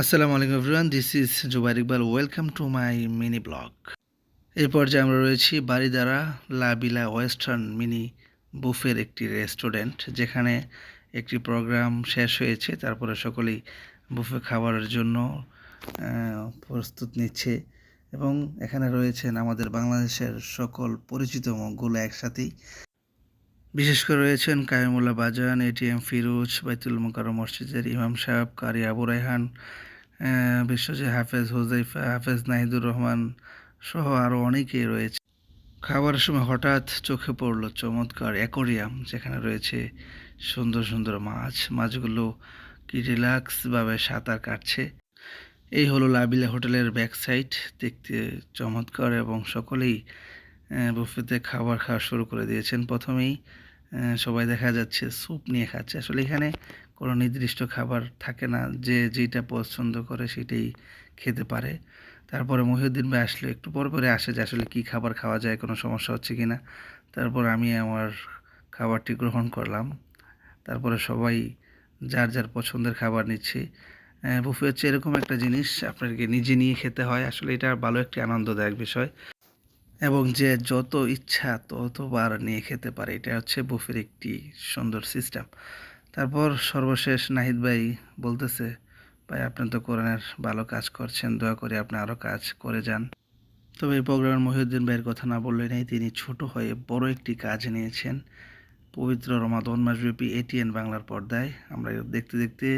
আসসালামু আলাইকুম everyone this is Zubair Iqbal welcome to my mini blog এই পর্যায়ে আমরা রয়েছি বাড়িদারা লাবিলা ওয়েস্টার্ন মিনি বুফের একটি রেস্টুরেন্ট, যেখানে একটি প্রোগ্রাম শেষ হয়েছে। তারপরে সকলেই বুফে খাবারের জন্য প্রস্তুত নিচ্ছে। এবং এখানে রয়েছেন আমাদের বাংলাদেশের সকল পরিচিত মুখগুলো একসাথেই। বিশেষ করে রয়েছেন কায়মুল্লাহ বাজান এটিএম ফিরোজ বাইতুল মোকাররম মসজিদের ইমাম সাহেব কারি আবু রায়হান আহ, বিশ্বজিৎ হাফেজ হুজাইফা হাফেজ নাহিদুর রহমান সহ আরও অনেকেই রয়েছে। খাবারের সময় হঠাৎ চোখে পড়ল চমৎকার অ্যাকোরিয়াম যেখানে রয়েছে সুন্দর সুন্দর মাছ। মাছগুলো কি রিল্যাক্সভাবে সাঁতার কাটছে। এই হলো লাবিলা হোটেলের ব্যাক সাইড দেখতে চমৎকার এবং সকলেই বুফেতে খাবার খাওয়া শুরু করে দিয়েছেন। প্রথমেই সবাই দেখা যাচ্ছে স্যুপ নিয়ে খাচ্ছে। আসলে এখানে কোনো নির্দিষ্ট খাবার থাকে না। যে যেটা পছন্দ করে সেটাই খেতে পারে। তারপরে মহিউদ্দিন ভাই আসলে, একটু পর পরে আসে যে আসলে কী খাবার খাওয়া যায়, কোনো সমস্যা হচ্ছে কি না তারপর আমি আমার খাবারটি গ্রহণ করলাম। তারপরে সবাই যার যার পছন্দের খাবার নিচ্ছে। বুফে হচ্ছে এরকম একটা জিনিস, আপনাকে নিজে নিয়ে খেতে হয়। আসলে এটা ভালো একটি আনন্দদায়ক বিষয়। এবং যে যত ইচ্ছা ততবার নিয়ে খেতে পারে। এটা হচ্ছে বুফের একটি সুন্দর সিস্টেম তারপর সর্বশেষ নাহিদ ভাই বলতেছে, ভাই, আপনি তো কোরআনের ভালো কাজ করছেন, দয়া করে আপনি আরও কাজ করে যান। তবে এই প্রোগ্রামের মহিউদ্দিন ভাইয়ের কথা না বললে নেই, তিনি ছোট হয়ে বড় একটি কাজ নিয়েছেন। পবিত্র রমাদন মাসব্যাপী এটিএন বাংলার পর্দায়। আমরা দেখতে দেখতে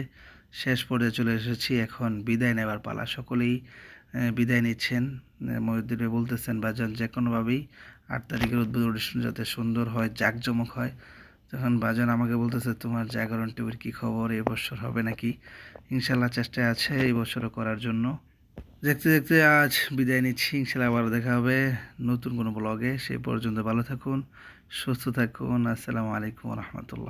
শেষ পর্যায়ে চলে এসেছি, এখন বিদায় নেবার পালা সকলেই। বিদায় নিচ্ছেন। ভাই বলতেছেন বাজান যে কোনোভাবেই আট তারিখের উদ্বোধন অনুষ্ঠান যাতে সুন্দর হয়, জাঁকজমক হয়। তখন বাজান আমাকে বলতেছে, তোমার জাগরণ টিভির কী খবর? এই বছর হবে নাকি? ইনশাল্লাহ চেষ্টায় আছে এই বছরও করার জন্য। দেখতে দেখতে আজ বিদায় নিচ্ছি। ইনশাল্লাহ আবার দেখা হবে নতুন কোনো ব্লগে সেই পর্যন্ত ভালো থাকুন, সুস্থ থাকুন। আসসালামু আলাইকুম রহমতুল্লাহ।